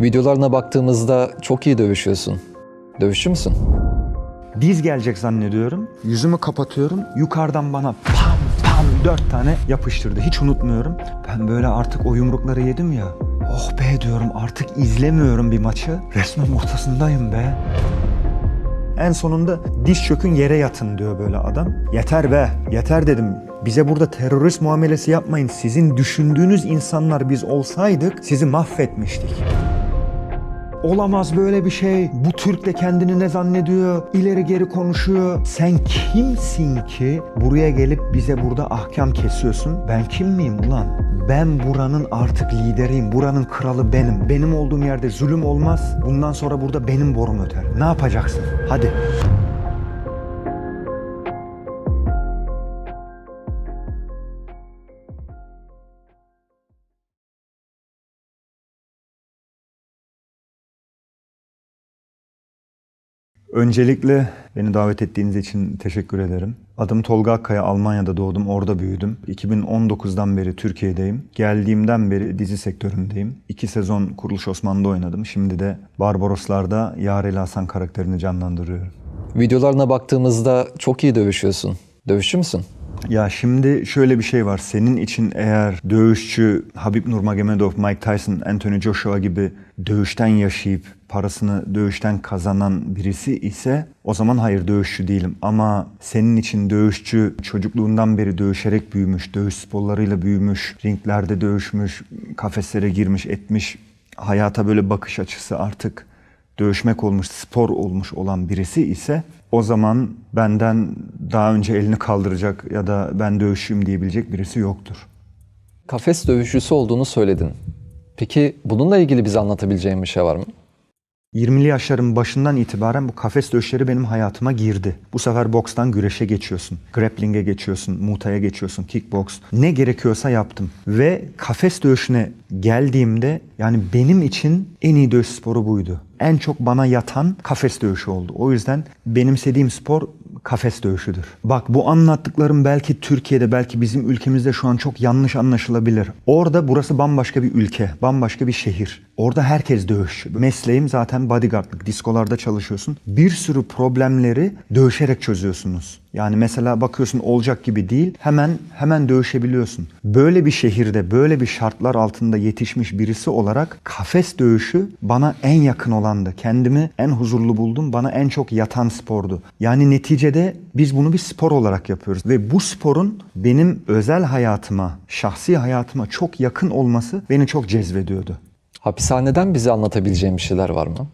Videolarına baktığımızda çok iyi dövüşüyorsun. Dövüşçü müsün? Diz gelecek zannediyorum. Yüzümü kapatıyorum. Yukarıdan bana pam pam dört tane yapıştırdı. Hiç unutmuyorum. Ben böyle artık o yumrukları yedim ya. Oh be diyorum artık izlemiyorum bir maçı. Resmen ortasındayım be. En sonunda diz çökün yere yatın diyor böyle adam. Yeter be, yeter dedim. Bize burada terörist muamelesi yapmayın. Sizin düşündüğünüz insanlar biz olsaydık sizi mahvetmiştik. Olamaz böyle bir şey. Bu Türk de kendini ne zannediyor? İleri geri konuşuyor. Sen kimsin ki buraya gelip bize burada ahkam kesiyorsun? Ben kim miyim ulan? Ben buranın artık lideriyim. Buranın kralı benim. Benim olduğum yerde zulüm olmaz. Bundan sonra burada benim borum öter. Ne yapacaksın? Hadi. Öncelikle beni davet ettiğiniz için teşekkür ederim. Adım Tolga Akkaya, Almanya'da doğdum, orada büyüdüm. 2019'dan beri Türkiye'deyim. Geldiğimden beri dizi sektöründeyim. İki sezon Kuruluş Osman'da oynadım. Şimdi de Barbaroslar'da Yareli Hasan karakterini canlandırıyorum. Videolarına baktığımızda çok iyi dövüşüyorsun. Dövüşçü müsün? Ya şimdi şöyle bir şey var. Senin için eğer dövüşçü Habib Nurmagomedov, Mike Tyson, Anthony Joshua gibi dövüşten yaşayıp parasını dövüşten kazanan birisi ise o zaman hayır dövüşçü değilim. Ama senin için dövüşçü çocukluğundan beri dövüşerek büyümüş, dövüş sporlarıyla büyümüş, ringlerde dövüşmüş, kafeslere girmiş, etmiş, hayata böyle bakış açısı artık dövüşmek olmuş, spor olmuş olan birisi ise o zaman benden daha önce elini kaldıracak ya da ben dövüşçüyüm diyebilecek birisi yoktur. Kafes dövüşçüsü olduğunu söyledin. Peki bununla ilgili bize anlatabileceğin bir şey var mı? 20'li yaşların başından itibaren bu kafes dövüşleri benim hayatıma girdi. Bu sefer bokstan güreşe geçiyorsun, grappling'e geçiyorsun, mutaya geçiyorsun, kickbox. Ne gerekiyorsa yaptım. Ve kafes dövüşüne geldiğimde yani benim için en iyi dövüş sporu buydu. En çok bana yatan kafes dövüşü oldu. O yüzden benimsediğim spor kafes dövüşüdür. Bak bu anlattıklarım belki Türkiye'de belki bizim ülkemizde şu an çok yanlış anlaşılabilir. Orada burası bambaşka bir ülke, bambaşka bir şehir. Orada herkes dövüşçü. Mesleğim zaten bodyguardlık. Diskolarda çalışıyorsun. Bir sürü problemleri dövüşerek çözüyorsunuz. Yani mesela bakıyorsun olacak gibi değil. Hemen hemen dövüşebiliyorsun. Böyle bir şehirde, böyle bir şartlar altında yetişmiş birisi olarak kafes dövüşü bana en yakın olandı. Kendimi en huzurlu buldum. Bana en çok yatan spordu. Yani neticede biz bunu bir spor olarak yapıyoruz ve bu sporun benim özel hayatıma, şahsi hayatıma çok yakın olması beni çok cezbediyordu. Hapishaneden bize anlatabileceğin bir şeyler var mı?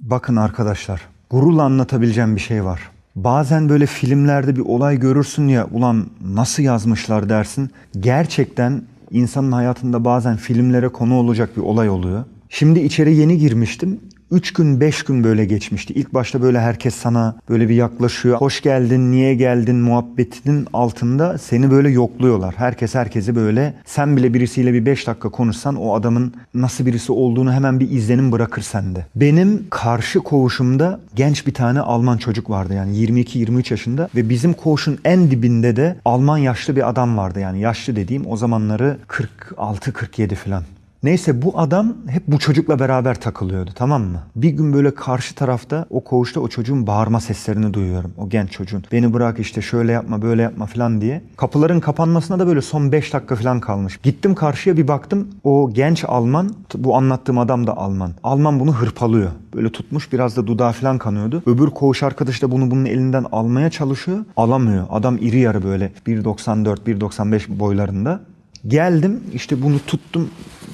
Bakın arkadaşlar, gururla anlatabileceğim bir şey var. Bazen böyle filmlerde bir olay görürsün ya ulan nasıl yazmışlar dersin. Gerçekten insanın hayatında bazen filmlere konu olacak bir olay oluyor. Şimdi içeri yeni girmiştim. Üç gün beş gün böyle geçmişti. İlk başta böyle herkes sana böyle bir yaklaşıyor. Hoş geldin, niye geldin muhabbetinin altında seni böyle yokluyorlar. Herkes herkesi böyle sen bile birisiyle bir beş dakika konuşsan o adamın nasıl birisi olduğunu hemen bir izlenim bırakır sende. Benim karşı koğuşumda genç bir tane Alman çocuk vardı yani 22-23 yaşında ve bizim koğuşun en dibinde de Alman yaşlı bir adam vardı yani yaşlı dediğim o zamanları 46-47 falan. Neyse bu adam hep bu çocukla beraber takılıyordu tamam mı? Bir gün böyle karşı tarafta o koğuşta o çocuğun bağırma seslerini duyuyorum. O genç çocuğun. Beni bırak işte şöyle yapma böyle yapma falan diye. Kapıların kapanmasına da böyle son 5 dakika falan kalmış. Gittim karşıya bir baktım. O genç Alman, bu anlattığım adam da Alman. Alman bunu hırpalıyor. Böyle tutmuş biraz da dudağı falan kanıyordu. Öbür koğuş arkadaş da bunu bunun elinden almaya çalışıyor. Alamıyor. Adam iri yarı böyle 1.94 1.95 boylarında. Geldim işte bunu tuttum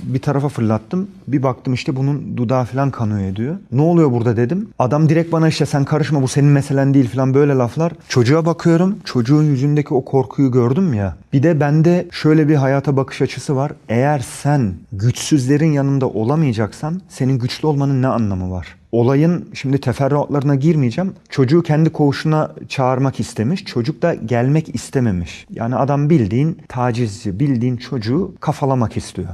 bir tarafa fırlattım. Bir baktım işte bunun dudağı falan kanıyor ediyor. Ne oluyor burada dedim. Adam direkt bana işte sen karışma bu senin meselen değil falan böyle laflar. Çocuğa bakıyorum. Çocuğun yüzündeki o korkuyu gördüm ya. Bir de bende şöyle bir hayata bakış açısı var. Eğer sen güçsüzlerin yanında olamayacaksan senin güçlü olmanın ne anlamı var? Olayın şimdi teferruatlarına girmeyeceğim. Çocuğu kendi koğuşuna çağırmak istemiş. Çocuk da gelmek istememiş. Yani adam bildiğin tacizci, bildiğin çocuğu kafalamak istiyor.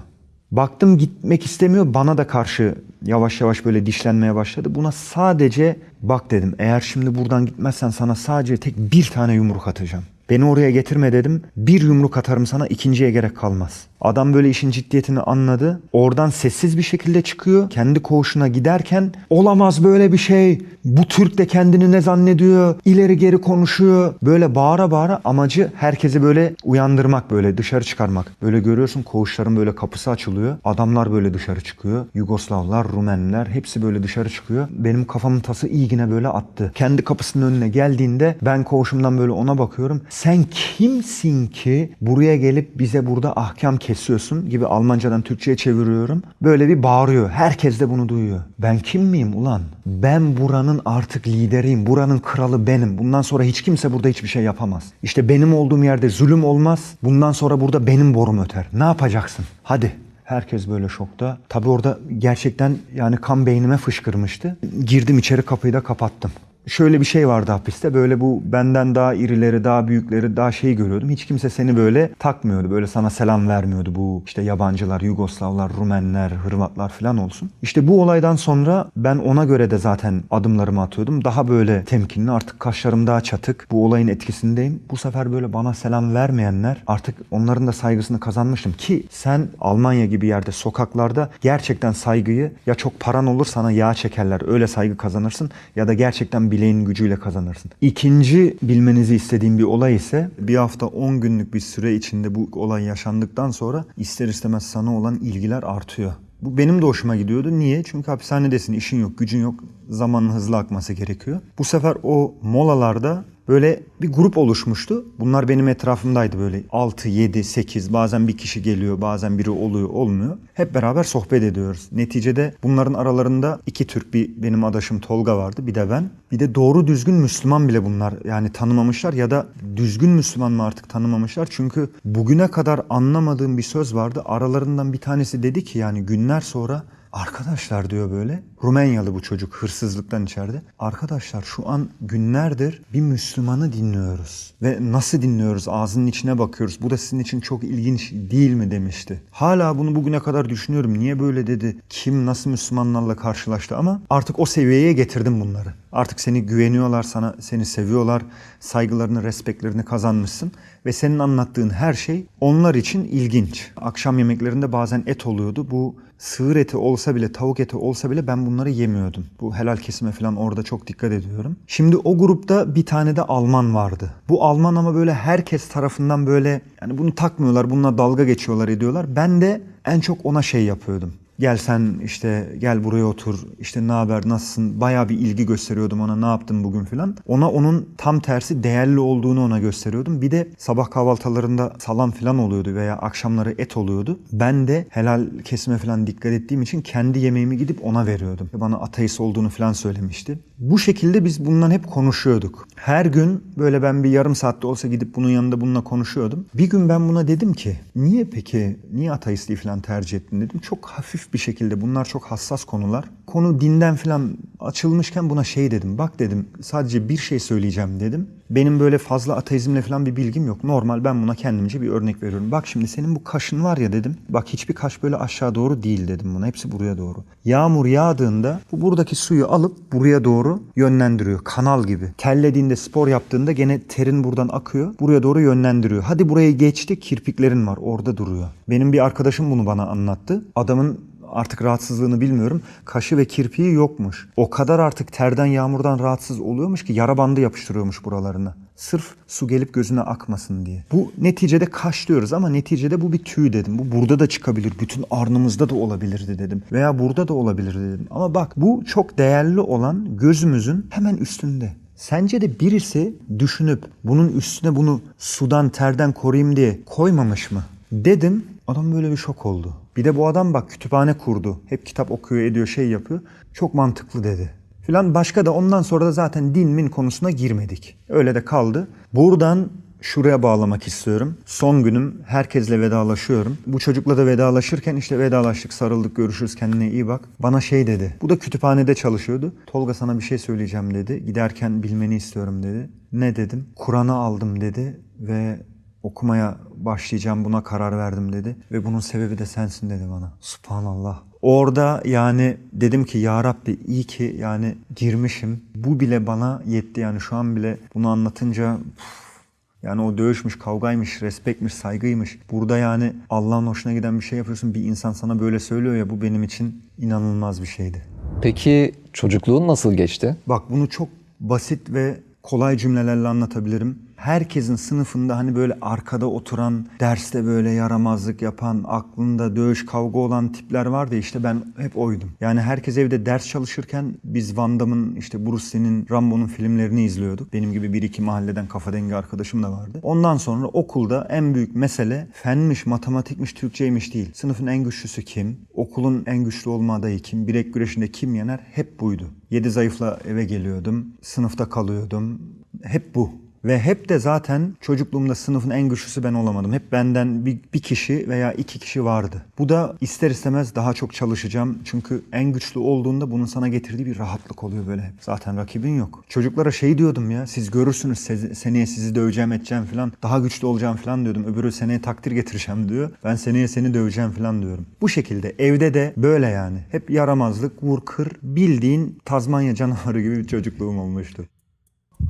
Baktım gitmek istemiyor. Bana da karşı yavaş yavaş böyle dişlenmeye başladı. Buna sadece bak dedim. Eğer şimdi buradan gitmezsen sana sadece tek bir tane yumruk atacağım. Beni oraya getirme dedim. Bir yumruk atarım sana ikinciye gerek kalmaz. Adam böyle işin ciddiyetini anladı. Oradan sessiz bir şekilde çıkıyor. Kendi koğuşuna giderken olamaz böyle bir şey. Bu Türk de kendini ne zannediyor? İleri geri konuşuyor. Böyle bağıra bağıra amacı herkesi böyle uyandırmak böyle dışarı çıkarmak. Böyle görüyorsun koğuşların böyle kapısı açılıyor. Adamlar böyle dışarı çıkıyor. Yugoslavlar, Rumenler hepsi böyle dışarı çıkıyor. Benim kafamın tası iyigine böyle attı. Kendi kapısının önüne geldiğinde ben koğuşumdan böyle ona bakıyorum. Sen kimsin ki buraya gelip bize burada ahkam kesiyorsun gibi Almancadan Türkçe'ye çeviriyorum. Böyle bir bağırıyor. Herkes de bunu duyuyor. Ben kim miyim ulan? Ben buranın artık lideriyim. Buranın kralı benim. Bundan sonra hiç kimse burada hiçbir şey yapamaz. İşte benim olduğum yerde zulüm olmaz. Bundan sonra burada benim borum öter. Ne yapacaksın? Hadi. Herkes böyle şokta. Tabii orada gerçekten yani kan beynime fışkırmıştı. Girdim içeri kapıyı da kapattım. Şöyle bir şey vardı hapiste. Böyle bu benden daha irileri, daha büyükleri, daha şey görüyordum. Hiç kimse seni böyle takmıyordu. Böyle sana selam vermiyordu. Bu işte yabancılar, Yugoslavlar, Rumenler, Hırvatlar falan olsun. İşte bu olaydan sonra ben ona göre de zaten adımlarımı atıyordum. Daha böyle temkinli artık kaşlarım daha çatık. Bu olayın etkisindeyim. Bu sefer böyle bana selam vermeyenler artık onların da saygısını kazanmıştım. Ki sen Almanya gibi yerde sokaklarda gerçekten saygıyı ya çok paran olur sana yağ çekerler. Öyle saygı kazanırsın ya da gerçekten bileğin gücüyle kazanırsın. İkinci bilmenizi istediğim bir olay ise bir hafta 10 günlük bir süre içinde bu olay yaşandıktan sonra ister istemez sana olan ilgiler artıyor. Bu benim de hoşuma gidiyordu. Niye? Çünkü hapishanedesin, işin yok, gücün yok. Zamanın hızlı akması gerekiyor. Bu sefer o molalarda böyle bir grup oluşmuştu. Bunlar benim etrafımdaydı böyle 6, 7, 8 bazen bir kişi geliyor bazen biri oluyor olmuyor. Hep beraber sohbet ediyoruz. Neticede bunların aralarında iki Türk bir benim adaşım Tolga vardı bir de ben. Bir de doğru düzgün Müslüman bile bunlar yani tanımamışlar ya da düzgün Müslüman mı artık tanımamışlar. Çünkü bugüne kadar anlamadığım bir söz vardı. Aralarından bir tanesi dedi ki yani günler sonra Arkadaşlar diyor böyle. Rumenyalı bu çocuk hırsızlıktan içeride. Arkadaşlar şu an günlerdir bir Müslümanı dinliyoruz. Ve nasıl dinliyoruz? Ağzının içine bakıyoruz. Bu da sizin için çok ilginç değil mi demişti. Hala bunu bugüne kadar düşünüyorum. Niye böyle dedi? Kim nasıl Müslümanlarla karşılaştı ama artık o seviyeye getirdim bunları. Artık seni güveniyorlar sana, seni seviyorlar. Saygılarını, respeklerini kazanmışsın. Ve senin anlattığın her şey onlar için ilginç. Akşam yemeklerinde bazen et oluyordu. Bu sığır eti olsa bile, tavuk eti olsa bile ben bunları yemiyordum. Bu helal kesime falan orada çok dikkat ediyorum. Şimdi o grupta bir tane de Alman vardı. Bu Alman ama böyle herkes tarafından böyle yani bunu takmıyorlar, bununla dalga geçiyorlar, ediyorlar. Ben de en çok ona şey yapıyordum. Gel sen işte gel buraya otur işte ne haber nasılsın bayağı bir ilgi gösteriyordum ona ne yaptın bugün filan. Ona onun tam tersi değerli olduğunu ona gösteriyordum. Bir de sabah kahvaltılarında salam filan oluyordu veya akşamları et oluyordu. Ben de helal kesime filan dikkat ettiğim için kendi yemeğimi gidip ona veriyordum. Bana ateist olduğunu filan söylemişti. Bu şekilde biz bundan hep konuşuyorduk. Her gün böyle ben bir yarım saatte olsa gidip bunun yanında bununla konuşuyordum. Bir gün ben buna dedim ki niye peki niye ateistliği filan tercih ettin dedim. Çok hafif bir şekilde bunlar çok hassas konular. Konu dinden filan açılmışken buna şey dedim. Bak dedim sadece bir şey söyleyeceğim dedim. Benim böyle fazla ateizmle falan bir bilgim yok. Normal ben buna kendimce bir örnek veriyorum. Bak şimdi senin bu kaşın var ya dedim. Bak hiçbir kaş böyle aşağı doğru değil dedim buna. Hepsi buraya doğru. Yağmur yağdığında bu buradaki suyu alıp buraya doğru yönlendiriyor. Kanal gibi. Terlediğinde spor yaptığında gene terin buradan akıyor. Buraya doğru yönlendiriyor. Hadi burayı geçti kirpiklerin var orada duruyor. Benim bir arkadaşım bunu bana anlattı. Adamın artık rahatsızlığını bilmiyorum. Kaşı ve kirpiği yokmuş. O kadar artık terden yağmurdan rahatsız oluyormuş ki yara bandı yapıştırıyormuş buralarına. Sırf su gelip gözüne akmasın diye. Bu neticede kaş diyoruz ama neticede bu bir tüy dedim. Bu burada da çıkabilir. Bütün arnımızda da olabilirdi dedim. Veya burada da olabilir dedim. Ama bak bu çok değerli olan gözümüzün hemen üstünde. Sence de birisi düşünüp bunun üstüne bunu sudan terden koruyayım diye koymamış mı? Dedim adam böyle bir şok oldu. Bir de bu adam bak kütüphane kurdu. Hep kitap okuyor ediyor şey yapıyor. Çok mantıklı dedi. Filan başka da ondan sonra da zaten din min konusuna girmedik. Öyle de kaldı. Buradan şuraya bağlamak istiyorum. Son günüm herkesle vedalaşıyorum. Bu çocukla da vedalaşırken işte vedalaştık, sarıldık, görüşürüz kendine iyi bak. Bana şey dedi. Bu da kütüphanede çalışıyordu. Tolga sana bir şey söyleyeceğim dedi. Giderken bilmeni istiyorum dedi. Ne dedim? Kur'an'ı aldım dedi ve okumaya başlayacağım buna karar verdim dedi. Ve bunun sebebi de sensin dedi bana. Subhanallah. Orada yani dedim ki ya Rabbi iyi ki yani girmişim. Bu bile bana yetti yani şu an bile bunu anlatınca üf, Yani o dövüşmüş, kavgaymış, respektmiş, saygıymış. Burada yani Allah'ın hoşuna giden bir şey yapıyorsun. Bir insan sana böyle söylüyor ya bu benim için inanılmaz bir şeydi. Peki çocukluğun nasıl geçti? Bak bunu çok basit ve kolay cümlelerle anlatabilirim. Herkesin sınıfında hani böyle arkada oturan, derste böyle yaramazlık yapan, aklında dövüş, kavga olan tipler vardı işte ben hep oydum. Yani herkes evde ders çalışırken biz Van Damme'ın işte Bruce Lee'nin, Rambo'nun filmlerini izliyorduk. Benim gibi bir iki mahalleden kafa dengi arkadaşım da vardı. Ondan sonra okulda en büyük mesele fenmiş, matematikmiş, Türkçeymiş değil. Sınıfın en güçlüsü kim? Okulun en güçlü olma adayı kim? Bilek güreşinde kim yener? Hep buydu. Yedi zayıfla eve geliyordum. Sınıfta kalıyordum. Hep bu. Ve hep de zaten çocukluğumda sınıfın en güçlüsü ben olamadım. Hep benden bir, bir kişi veya iki kişi vardı. Bu da ister istemez daha çok çalışacağım. Çünkü en güçlü olduğunda bunun sana getirdiği bir rahatlık oluyor böyle. Zaten rakibin yok. Çocuklara şey diyordum ya siz görürsünüz se- seneye sizi döveceğim edeceğim falan. Daha güçlü olacağım falan diyordum. Öbürü seneye takdir getireceğim diyor. Ben seneye seni döveceğim falan diyorum. Bu şekilde evde de böyle yani. Hep yaramazlık, vur kır, bildiğin Tazmanya canavarı gibi bir çocukluğum olmuştu.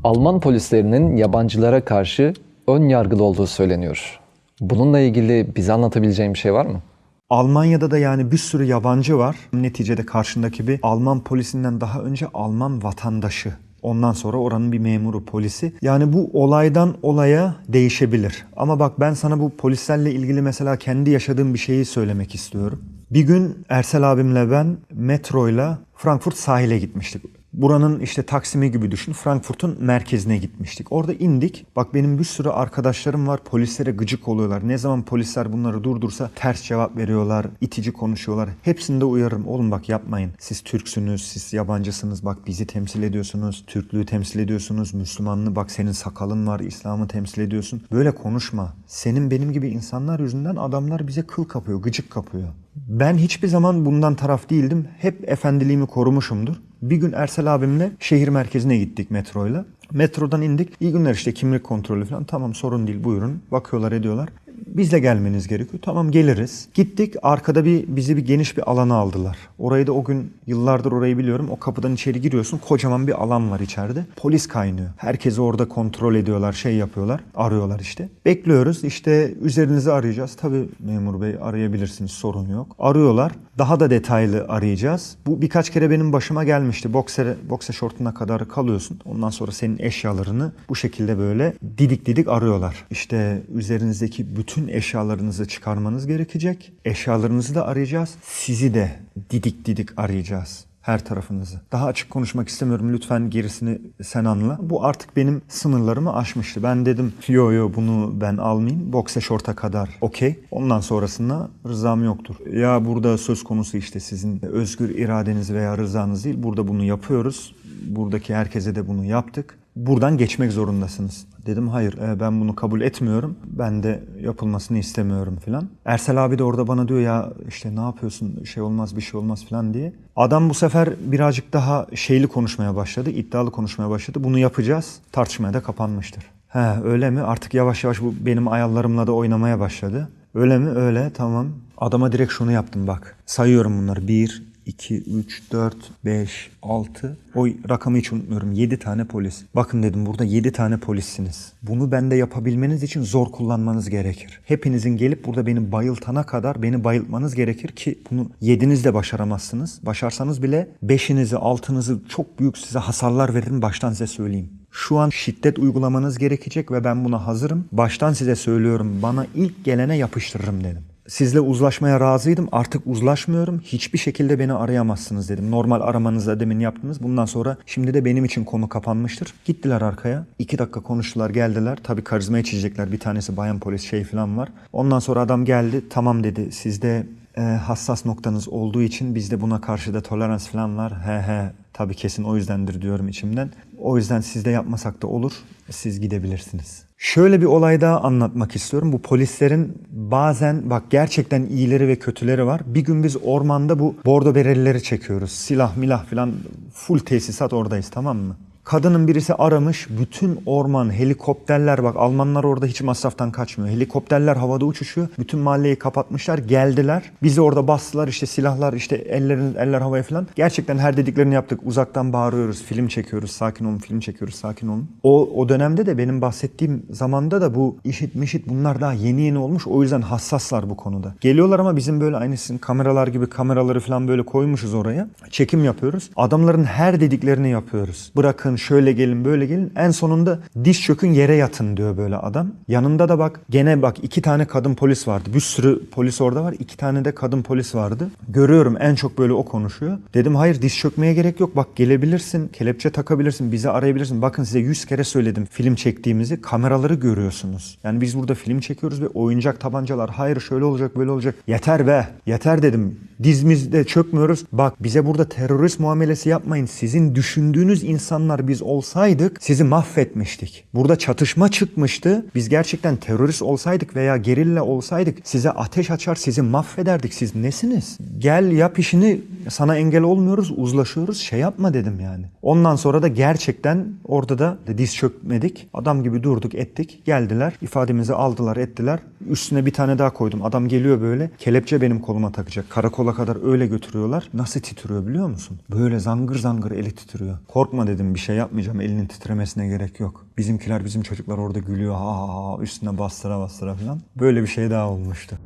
Alman polislerinin yabancılara karşı ön yargılı olduğu söyleniyor. Bununla ilgili bize anlatabileceğin bir şey var mı? Almanya'da da yani bir sürü yabancı var. Neticede karşındaki bir Alman polisinden daha önce Alman vatandaşı. Ondan sonra oranın bir memuru, polisi. Yani bu olaydan olaya değişebilir. Ama bak ben sana bu polislerle ilgili mesela kendi yaşadığım bir şeyi söylemek istiyorum. Bir gün Ersel abimle ben metroyla Frankfurt sahile gitmiştik. Buranın işte Taksim'i gibi düşün. Frankfurt'un merkezine gitmiştik. Orada indik. Bak benim bir sürü arkadaşlarım var. Polislere gıcık oluyorlar. Ne zaman polisler bunları durdursa ters cevap veriyorlar. itici konuşuyorlar. Hepsinde uyarırım. Oğlum bak yapmayın. Siz Türksünüz, siz yabancısınız. Bak bizi temsil ediyorsunuz. Türklüğü temsil ediyorsunuz. Müslümanlığı bak senin sakalın var. İslam'ı temsil ediyorsun. Böyle konuşma. Senin benim gibi insanlar yüzünden adamlar bize kıl kapıyor, gıcık kapıyor. Ben hiçbir zaman bundan taraf değildim. Hep efendiliğimi korumuşumdur. Bir gün Ersel abimle şehir merkezine gittik metroyla. Metrodan indik. İyi günler işte kimlik kontrolü falan. Tamam sorun değil buyurun. Bakıyorlar ediyorlar. Bizle gelmeniz gerekiyor. Tamam geliriz. Gittik arkada bir bizi bir geniş bir alana aldılar. Orayı da o gün yıllardır orayı biliyorum. O kapıdan içeri giriyorsun. Kocaman bir alan var içeride. Polis kaynıyor. Herkesi orada kontrol ediyorlar, şey yapıyorlar. Arıyorlar işte. Bekliyoruz. İşte üzerinizi arayacağız. Tabii memur bey arayabilirsiniz sorun yok. Arıyorlar. Daha da detaylı arayacağız. Bu birkaç kere benim başıma gelmişti. Bokser, bokse şortuna kadar kalıyorsun. Ondan sonra senin eşyalarını bu şekilde böyle didik didik arıyorlar. İşte üzerinizdeki bütün eşyalarınızı çıkarmanız gerekecek. Eşyalarınızı da arayacağız. Sizi de didik didik arayacağız her tarafınızı. Daha açık konuşmak istemiyorum. Lütfen gerisini sen anla. Bu artık benim sınırlarımı aşmıştı. Ben dedim yo yo bunu ben almayayım. Bokse şorta kadar okey. Ondan sonrasında rızam yoktur. Ya burada söz konusu işte sizin özgür iradeniz veya rızanız değil. Burada bunu yapıyoruz. Buradaki herkese de bunu yaptık. Buradan geçmek zorundasınız. Dedim hayır e, ben bunu kabul etmiyorum. Ben de yapılmasını istemiyorum filan. Ersel abi de orada bana diyor ya işte ne yapıyorsun şey olmaz bir şey olmaz filan diye. Adam bu sefer birazcık daha şeyli konuşmaya başladı. iddialı konuşmaya başladı. Bunu yapacağız. Tartışmaya da kapanmıştır. He öyle mi? Artık yavaş yavaş bu benim ayarlarımla da oynamaya başladı. Öyle mi? Öyle tamam. Adama direkt şunu yaptım bak. Sayıyorum bunları. 1, 2, 3, 4, 5, 6. O rakamı hiç unutmuyorum. 7 tane polis. Bakın dedim burada 7 tane polissiniz. Bunu bende yapabilmeniz için zor kullanmanız gerekir. Hepinizin gelip burada beni bayıltana kadar beni bayıltmanız gerekir ki bunu yediniz de başaramazsınız. Başarsanız bile beşinizi, altınızı çok büyük size hasarlar veririm baştan size söyleyeyim. Şu an şiddet uygulamanız gerekecek ve ben buna hazırım. Baştan size söylüyorum bana ilk gelene yapıştırırım dedim. Sizle uzlaşmaya razıydım. Artık uzlaşmıyorum. Hiçbir şekilde beni arayamazsınız dedim. Normal aramanızda demin yaptınız. Bundan sonra şimdi de benim için konu kapanmıştır. Gittiler arkaya. İki dakika konuştular geldiler. Tabii karizma içecekler. Bir tanesi bayan polis şey falan var. Ondan sonra adam geldi. Tamam dedi. Sizde e, hassas noktanız olduğu için bizde buna karşı da tolerans falan var. He he tabii kesin o yüzdendir diyorum içimden. O yüzden sizde yapmasak da olur. Siz gidebilirsiniz. Şöyle bir olay daha anlatmak istiyorum. Bu polislerin bazen bak gerçekten iyileri ve kötüleri var. Bir gün biz ormanda bu bordo berelileri çekiyoruz. Silah milah falan full tesisat oradayız tamam mı? Kadının birisi aramış. Bütün orman, helikopterler bak Almanlar orada hiç masraftan kaçmıyor. Helikopterler havada uçuşuyor. Bütün mahalleyi kapatmışlar. Geldiler. Bizi orada bastılar işte silahlar işte ellerin eller havaya falan. Gerçekten her dediklerini yaptık. Uzaktan bağırıyoruz. Film çekiyoruz. Sakin olun. Film çekiyoruz. Sakin olun. O o dönemde de benim bahsettiğim zamanda da bu işit mişit bunlar daha yeni yeni olmuş. O yüzden hassaslar bu konuda. Geliyorlar ama bizim böyle aynısın kameralar gibi kameraları falan böyle koymuşuz oraya. Çekim yapıyoruz. Adamların her dediklerini yapıyoruz. Bırakın şöyle gelin böyle gelin. En sonunda diş çökün yere yatın diyor böyle adam. Yanında da bak gene bak iki tane kadın polis vardı. Bir sürü polis orada var. iki tane de kadın polis vardı. Görüyorum en çok böyle o konuşuyor. Dedim hayır diş çökmeye gerek yok. Bak gelebilirsin. Kelepçe takabilirsin. Bizi arayabilirsin. Bakın size yüz kere söyledim film çektiğimizi. Kameraları görüyorsunuz. Yani biz burada film çekiyoruz ve oyuncak tabancalar. Hayır şöyle olacak böyle olacak. Yeter be. Yeter dedim. Dizimizde çökmüyoruz. Bak bize burada terörist muamelesi yapmayın. Sizin düşündüğünüz insanlar biz olsaydık sizi mahvetmiştik. Burada çatışma çıkmıştı. Biz gerçekten terörist olsaydık veya gerilla olsaydık size ateş açar sizi mahvederdik. Siz nesiniz? Gel yap işini sana engel olmuyoruz uzlaşıyoruz şey yapma dedim yani. Ondan sonra da gerçekten orada da diz çökmedik. Adam gibi durduk ettik. Geldiler ifademizi aldılar ettiler. Üstüne bir tane daha koydum. Adam geliyor böyle kelepçe benim koluma takacak. Karakola kadar öyle götürüyorlar. Nasıl titriyor biliyor musun? Böyle zangır zangır eli titriyor. Korkma dedim bir şey yapmayacağım. Elinin titremesine gerek yok. Bizimkiler bizim çocuklar orada gülüyor. Ha ha ha üstüne bastıra bastıra falan. Böyle bir şey daha olmuştu.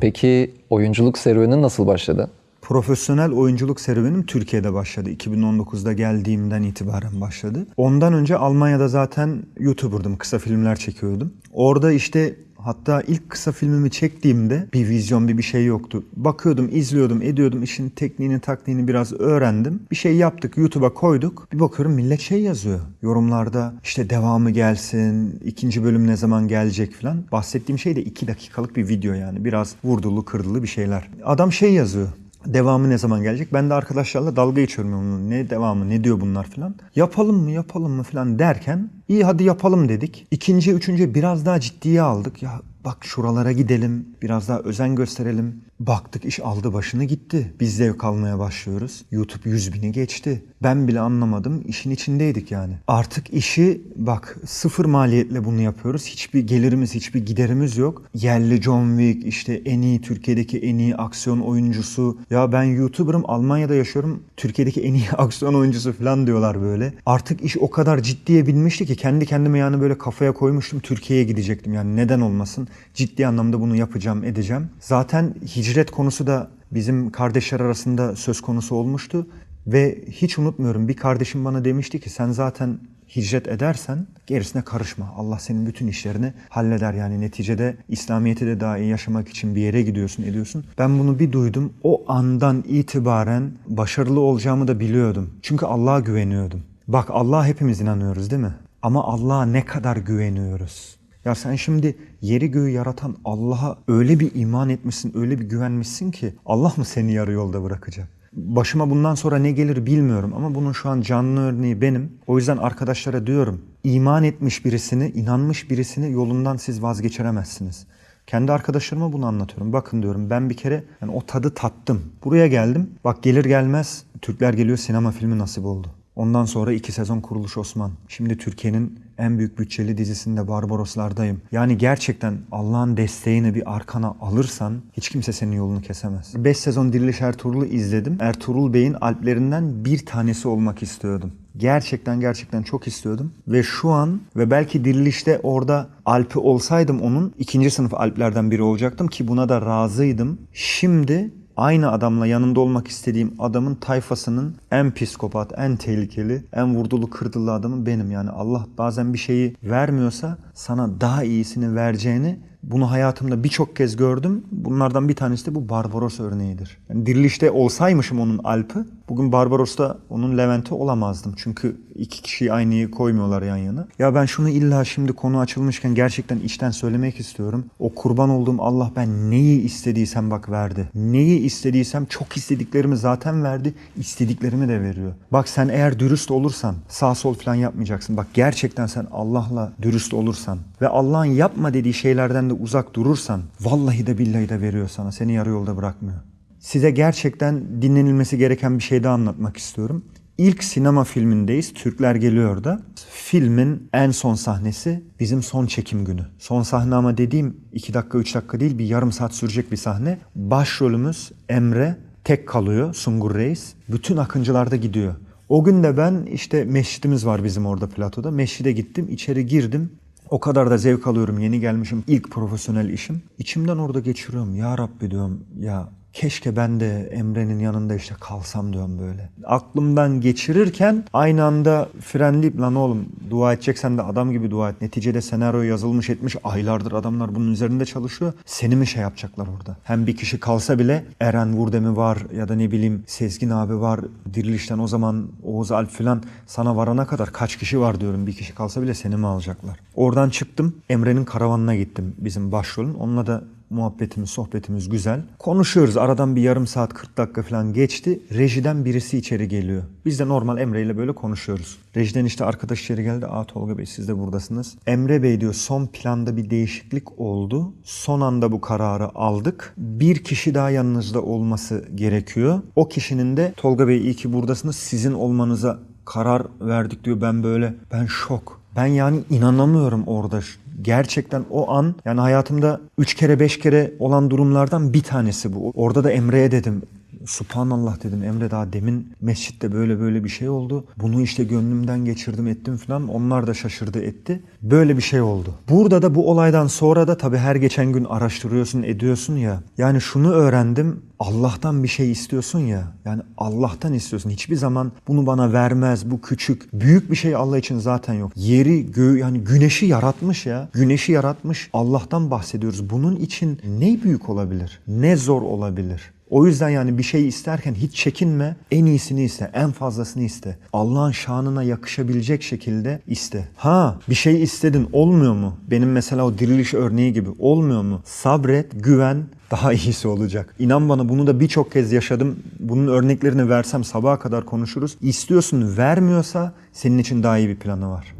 Peki oyunculuk serüvenin nasıl başladı? Profesyonel oyunculuk serüvenim Türkiye'de başladı. 2019'da geldiğimden itibaren başladı. Ondan önce Almanya'da zaten YouTuber'dım. Kısa filmler çekiyordum. Orada işte Hatta ilk kısa filmimi çektiğimde bir vizyon bir bir şey yoktu. Bakıyordum, izliyordum, ediyordum. işin tekniğini, taktiğini biraz öğrendim. Bir şey yaptık, YouTube'a koyduk. Bir bakıyorum millet şey yazıyor. Yorumlarda işte devamı gelsin, ikinci bölüm ne zaman gelecek falan. Bahsettiğim şey de iki dakikalık bir video yani. Biraz vurdulu, kırdılı bir şeyler. Adam şey yazıyor. Devamı ne zaman gelecek? Ben de arkadaşlarla dalga geçiyorum onun. Ne devamı, ne diyor bunlar falan. Yapalım mı, yapalım mı falan derken iyi hadi yapalım dedik. İkinci, üçüncü biraz daha ciddiye aldık. Ya bak şuralara gidelim, biraz daha özen gösterelim. Baktık iş aldı başını gitti. Biz zevk almaya başlıyoruz. YouTube 100 bini geçti. Ben bile anlamadım. işin içindeydik yani. Artık işi bak sıfır maliyetle bunu yapıyoruz. Hiçbir gelirimiz, hiçbir giderimiz yok. Yerli John Wick, işte en iyi Türkiye'deki en iyi aksiyon oyuncusu. Ya ben YouTuber'ım, Almanya'da yaşıyorum. Türkiye'deki en iyi aksiyon oyuncusu falan diyorlar böyle. Artık iş o kadar ciddiye binmişti ki kendi kendime yani böyle kafaya koymuştum. Türkiye'ye gidecektim yani neden olmasın. Ciddi anlamda bunu yapacağım, edeceğim. Zaten hicret konusu da bizim kardeşler arasında söz konusu olmuştu. Ve hiç unutmuyorum bir kardeşim bana demişti ki sen zaten hicret edersen gerisine karışma. Allah senin bütün işlerini halleder. Yani neticede İslamiyet'i de daha iyi yaşamak için bir yere gidiyorsun, ediyorsun. Ben bunu bir duydum. O andan itibaren başarılı olacağımı da biliyordum. Çünkü Allah'a güveniyordum. Bak Allah'a hepimiz inanıyoruz değil mi? Ama Allah'a ne kadar güveniyoruz? Ya sen şimdi yeri göğü yaratan Allah'a öyle bir iman etmişsin, öyle bir güvenmişsin ki Allah mı seni yarı yolda bırakacak? Başıma bundan sonra ne gelir bilmiyorum ama bunun şu an canlı örneği benim. O yüzden arkadaşlara diyorum, iman etmiş birisini, inanmış birisini yolundan siz vazgeçiremezsiniz. Kendi arkadaşlarıma bunu anlatıyorum. Bakın diyorum ben bir kere yani o tadı tattım. Buraya geldim. Bak gelir gelmez Türkler geliyor sinema filmi nasip oldu. Ondan sonra iki sezon Kuruluş Osman. Şimdi Türkiye'nin en büyük bütçeli dizisinde Barbaroslardayım. Yani gerçekten Allah'ın desteğini bir arkana alırsan hiç kimse senin yolunu kesemez. 5 sezon Diriliş Ertuğrul'u izledim. Ertuğrul Bey'in alplerinden bir tanesi olmak istiyordum. Gerçekten gerçekten çok istiyordum. Ve şu an ve belki Diriliş'te orada Alp'i olsaydım onun ikinci sınıf Alplerden biri olacaktım ki buna da razıydım. Şimdi aynı adamla yanında olmak istediğim adamın tayfasının en psikopat, en tehlikeli, en vurdulu kırdılı adamı benim. Yani Allah bazen bir şeyi vermiyorsa sana daha iyisini vereceğini bunu hayatımda birçok kez gördüm. Bunlardan bir tanesi de bu Barbaros örneğidir. Yani dirilişte olsaymışım onun Alp'ı, bugün Barbaros'ta onun Levent'i olamazdım. Çünkü iki kişiyi aynıyı koymuyorlar yan yana. Ya ben şunu illa şimdi konu açılmışken gerçekten içten söylemek istiyorum. O kurban olduğum Allah ben neyi istediysem bak verdi. Neyi istediysem çok istediklerimi zaten verdi. istediklerimi de veriyor. Bak sen eğer dürüst olursan sağ sol falan yapmayacaksın. Bak gerçekten sen Allah'la dürüst olursan ve Allah'ın yapma dediği şeylerden de uzak durursan vallahi de billahi de veriyor sana. Seni yarı yolda bırakmıyor. Size gerçekten dinlenilmesi gereken bir şey daha anlatmak istiyorum. İlk sinema filmindeyiz. Türkler geliyor da. Filmin en son sahnesi bizim son çekim günü. Son sahne ama dediğim 2 dakika 3 dakika değil bir yarım saat sürecek bir sahne. Başrolümüz Emre tek kalıyor Sungur Reis. Bütün akıncılar da gidiyor. O gün de ben işte mescidimiz var bizim orada platoda. Mescide gittim, içeri girdim. O kadar da zevk alıyorum. Yeni gelmişim. ilk profesyonel işim. İçimden orada geçiriyorum. Ya Rabbi diyorum ya keşke ben de Emre'nin yanında işte kalsam diyorum böyle. Aklımdan geçirirken aynı anda frenleyip lan oğlum dua edeceksen de adam gibi dua et. Neticede senaryo yazılmış etmiş. Aylardır adamlar bunun üzerinde çalışıyor. Seni mi şey yapacaklar orada? Hem bir kişi kalsa bile Eren Vurdem'i var ya da ne bileyim Sezgin abi var. Dirilişten o zaman Oğuz Alp falan sana varana kadar kaç kişi var diyorum. Bir kişi kalsa bile seni mi alacaklar? Oradan çıktım. Emre'nin karavanına gittim bizim başrolün. Onunla da muhabbetimiz, sohbetimiz güzel. Konuşuyoruz. Aradan bir yarım saat, 40 dakika falan geçti. Rejiden birisi içeri geliyor. Biz de normal Emre ile böyle konuşuyoruz. Rejiden işte arkadaş içeri geldi. Aa Tolga Bey siz de buradasınız. Emre Bey diyor son planda bir değişiklik oldu. Son anda bu kararı aldık. Bir kişi daha yanınızda olması gerekiyor. O kişinin de Tolga Bey iyi ki buradasınız. Sizin olmanıza karar verdik diyor. Ben böyle ben şok. Ben yani inanamıyorum orada. Gerçekten o an yani hayatımda üç kere beş kere olan durumlardan bir tanesi bu. Orada da Emre'ye dedim. Subhanallah dedim Emre daha demin mescitte böyle böyle bir şey oldu. Bunu işte gönlümden geçirdim ettim falan. Onlar da şaşırdı etti. Böyle bir şey oldu. Burada da bu olaydan sonra da tabii her geçen gün araştırıyorsun ediyorsun ya. Yani şunu öğrendim. Allah'tan bir şey istiyorsun ya. Yani Allah'tan istiyorsun. Hiçbir zaman bunu bana vermez. Bu küçük. Büyük bir şey Allah için zaten yok. Yeri, göğü yani güneşi yaratmış ya. Güneşi yaratmış. Allah'tan bahsediyoruz. Bunun için ne büyük olabilir? Ne zor olabilir? O yüzden yani bir şey isterken hiç çekinme. En iyisini iste, en fazlasını iste. Allah'ın şanına yakışabilecek şekilde iste. Ha bir şey istedin olmuyor mu? Benim mesela o diriliş örneği gibi olmuyor mu? Sabret, güven, daha iyisi olacak. İnan bana bunu da birçok kez yaşadım. Bunun örneklerini versem sabaha kadar konuşuruz. İstiyorsun vermiyorsa senin için daha iyi bir planı var.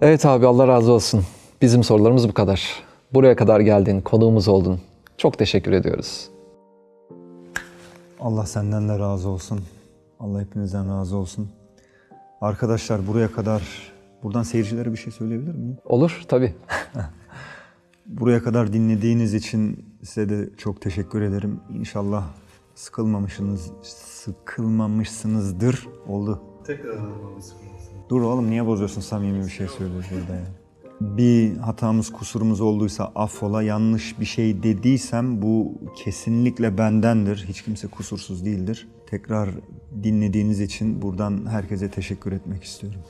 Evet abi Allah razı olsun. Bizim sorularımız bu kadar. Buraya kadar geldin, konuğumuz oldun. Çok teşekkür ediyoruz. Allah senden de razı olsun. Allah hepinizden razı olsun. Arkadaşlar buraya kadar buradan seyircilere bir şey söyleyebilir miyim? Olur tabii. Buraya kadar dinlediğiniz için size de çok teşekkür ederim. İnşallah sıkılmamışsınız, sıkılmamışsınızdır. Oldu. Dur oğlum niye bozuyorsun samimi bir şey söylüyoruz burada ya. Bir hatamız kusurumuz olduysa affola yanlış bir şey dediysem bu kesinlikle bendendir. Hiç kimse kusursuz değildir. Tekrar dinlediğiniz için buradan herkese teşekkür etmek istiyorum.